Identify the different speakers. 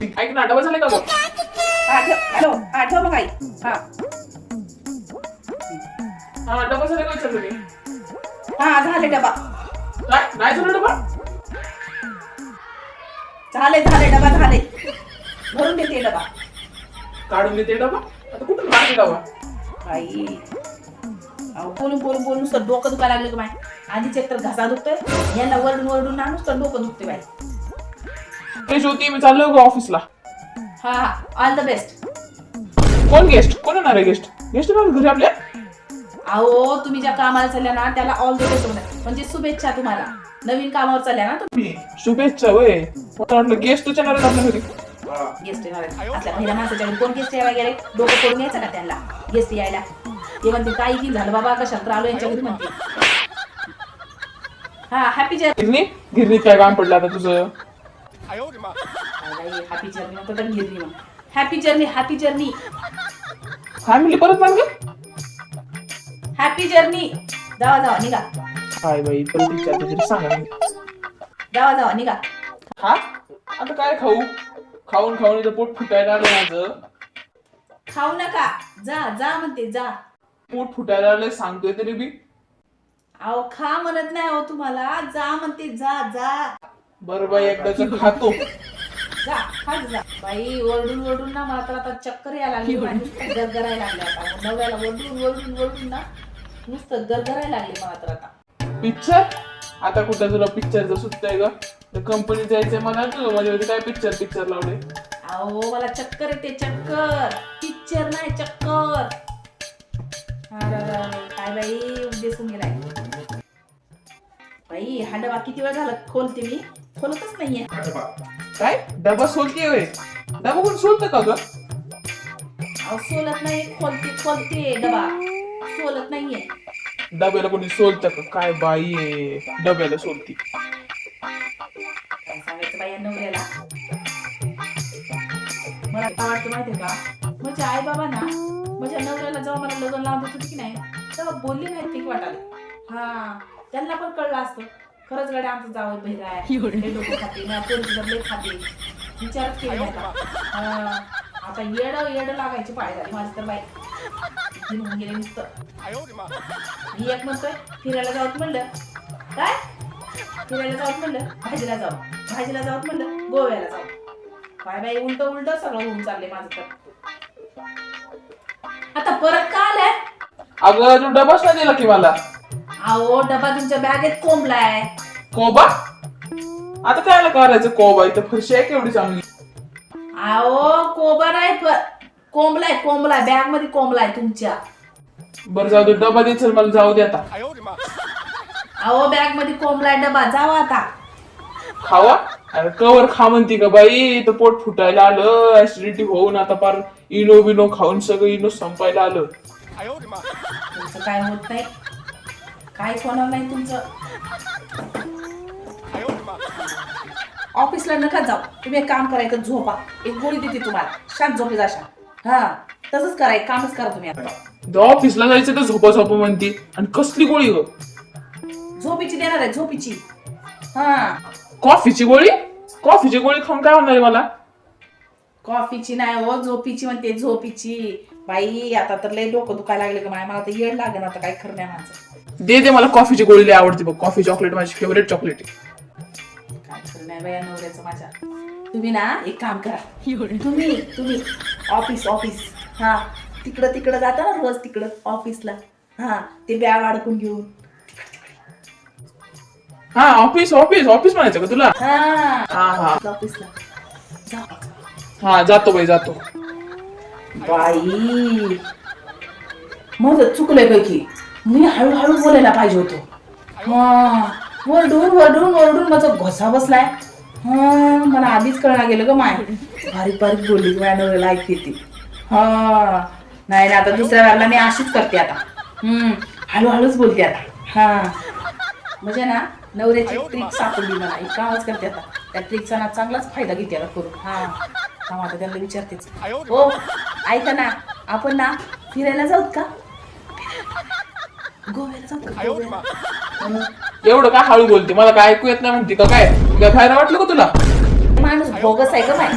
Speaker 1: ऐक ना डबा झाले का गं?
Speaker 2: ठेव. हॅलो. हा ठेव मग आई. हा.
Speaker 1: हा डबा झाले का विचारलं मी?
Speaker 2: हा झाले डबा.
Speaker 1: काय? नाही झालं डबा?
Speaker 2: झाले झाले डबा झाले. भरून देते डबा.
Speaker 1: काढून देते डबा? आता कुठून काढते डबा?
Speaker 2: बाई अहो बोलून बोलून बोलून नुसतं डोकं दुखायला लागलं का माय आधीच एकतर घसा दुखतोय. यांना वरडून वरडून ना नुसतं डोकं दुखते बाई.
Speaker 1: फ्रेश होती मी चाललो ग ऑफिसला
Speaker 2: हा हा. ऑल द बेस्ट
Speaker 1: कोण गेस्ट कोण येणार आहे गेस्ट गेस्ट येणार घरी आपल्या
Speaker 2: अहो तुम्ही ज्या कामाला चालल्या ना त्याला ऑल द बेस्ट म्हणजे शुभेच्छा तुम्हाला. नवीन कामावर चालल्या ना
Speaker 1: मी शुभेच्छा वय. मला वाटलं गेस्ट येणार आहेत आपल्या घरी.
Speaker 2: गेस्ट येणार आहेत. महिला माणसाच्या घरी कोण गेस्ट यायला गेले? डोकं फोडून यायचं का त्यांना? गेस्ट यायला. ते म्हणते काही की झालं बाबा? कशाला तर आलो यांच्या घरी? म्हणते हा हॅपी जर्नी
Speaker 1: गिरणी? गिरणीत काय काम पडलं आता तुझं?
Speaker 2: हॅपी जर्नी तर मग. Happy journey happy journey
Speaker 1: family परत मान ग
Speaker 2: हॅपी जर्नी जावा जावा निघा.
Speaker 1: काय बाई परत विचारते तरी सांगा मी.
Speaker 2: जावा जावा निघा.
Speaker 1: हा? आता काय खाऊ? खाऊन खाऊन इथं पोट फुटायला आलं माझं.
Speaker 2: खाऊ नका. जा जा म्हणते जा.
Speaker 1: पोट फुटायला आलंय सांगतोय तरी बी.
Speaker 2: अहो खा म्हणत नाही अहो तुम्हाला. जा म्हणते जा जा.
Speaker 1: बरं बाई एकदाच खातो.
Speaker 2: जा खात जा. बाई ओरडून ओरडून ना मला तर आता चक्कर यायला लागली. गरगरायला लागले आता. नव्याला ओरडून ओरडून ओरडून ना नुसतं गरगरायला लागले मला तर आता.
Speaker 1: पिक्चर आता कुठं तुला पिक्चरचं सुचतंय ग? कंपनी जायचंय मला तू माझ्यावरती काय पिक्चर पिक्चर लावले
Speaker 2: अहो मला चक्कर येते चक्कर. पिक्चर नाही चक्कर. काय बाई दिसून गेलाय. बाई हा डबा किती वेळ झाला. खोलते मी. खोलतच नाहीये.
Speaker 1: काय? डबा सोलते होय. डबा कोण सोलतं का ग?
Speaker 2: अहो सोलत नाही. खोलते खोलते डबा. सोलत नाहीये.
Speaker 1: डब्याला कोणी सोलतं का? काय बाई आहे? डब्याला सोलती.
Speaker 2: काय सांगायचं बाई या नवऱ्याला? मला काय वाटतं माहितीये का? म्हणजे आई बाबा ना माझ्या नवऱ्याला जेव्हा मला लग्न लावून देत होती की नाही तेव्हा बोलली नाही ठीक वाटायला. हा. त्यांना पण कळलं असतं. खरंच गाडी आमचं जावं बहिरा आहे. डोकं खाते लय खाते. विचारच केला हा, आता येड येड लागायची पाळी झाली माझी तर बाई घेऊन गेले नुसतं. मी. एक म्हणतोय फिरायला जाऊत म्हणलं. काय? फिरायला जाऊत म्हणलं? भाजीला जाऊ. भाजीला जाऊत म्हणलं गोव्याला जाऊ. काय बाई उलट उलट सगळं होऊन चाललंय माझं तर. आता परत का आलाय
Speaker 1: अगं तू डबाच नाही दिला की मला.
Speaker 2: अहो डबा तुमच्या बॅगेत कोंबलाय.
Speaker 1: कोबा? आता काय करायचं कोबा इथं फरशी आहे केवढी चांगली?
Speaker 2: अहो कोबा नाही कोंबलाय कोंबलाय. बॅगमध्ये कोंबलाय तुमच्या.
Speaker 1: बरं जाऊ दे. डबा दे चल मला जाऊ दे आता.
Speaker 2: अहो बॅगमध्ये कोंबलाय डबा. जावा आता.
Speaker 1: खावा? अरे कवर खा म्हणती का बाई? इथं पोट फुटायला आलं. ऍसिडिटी होऊन आता पार इनो बिनो खाऊन सगळं इनो संपायला आलं.
Speaker 2: तुमचं काय होत नाही? काहीच होणार नाही तुमचं? ऑफिसला नका जाऊ. तुम्ही एक काम करायचं झोपा. एक गोळी देते तुम्हाला. शांत झोपे जाशा हा तसंच कराय कामच करा तुम्ही आता.
Speaker 1: ऑफिसला जायचं तर झोपा झोपा म्हणती. आणि कसली गोळी ग
Speaker 2: झोपीची देणार आहे झोपीची. हा.
Speaker 1: कॉफीची गोळी? कॉफीची गोळी खाऊन काय होणार आहे मला?
Speaker 2: कॉफीची नाही हो झोपीची म्हणते झोपीची. बाई आता तर लय डोकं दुखायला लागले का माय मला तर येड लागेल आता काय खरं नाही माझं.
Speaker 1: दे दे मला कॉफीची गोळी लय आवडते बघ. कॉफी चॉकलेट माझी फेवरेट चॉकलेट आहे.
Speaker 2: काय खरं नाही बाया नवऱ्याचं माझ्या. तुम्ही ना एक काम करा. तुम्ही तुम्ही ऑफिस ऑफिस हा तिकडं तिकडं जाता ना रोज तिकडं ऑफिसला हा ते बॅग अडकून घेऊन.
Speaker 1: हा ऑफिस ऑफिस ऑफिस म्हणायचं का तुला?
Speaker 2: हा.
Speaker 1: हा हा.
Speaker 2: ऑफिसला जा.
Speaker 1: हा जातो बाई जातो.
Speaker 2: बाई माझं चुकलंय पैकी मी हळूहळू बोलायला पाहिजे होतो. हा वरडून वरडून वरडून माझा घोसा बसलाय. हा मला आधीच कळणार गेलं ग माय. बारीक बारीक बोलली की नवऱ्याला ऐकते ती हा नाही ना आता दुसऱ्या वेळेला मी अशीच करते आता. हम्म हळूहळूच बोलते आता. हा. म्हणजे ना नवऱ्याची ट्रिक सापडली मला. एक कामच करते आता. त्या ट्रिकचा ना चांगलाच फायदा घेते आता करून. हा. हा आता त्यांना विचारतेच. हो ऐका ना आपण ना फिरायला जाऊत का? गोव्याला का?
Speaker 1: एवढं काय हळू बोलते? मला काय ऐकू येत नाही म्हणते का? काय? काय फायदा वाटलं का तुला?
Speaker 2: माणूस बोगस आहे का माय?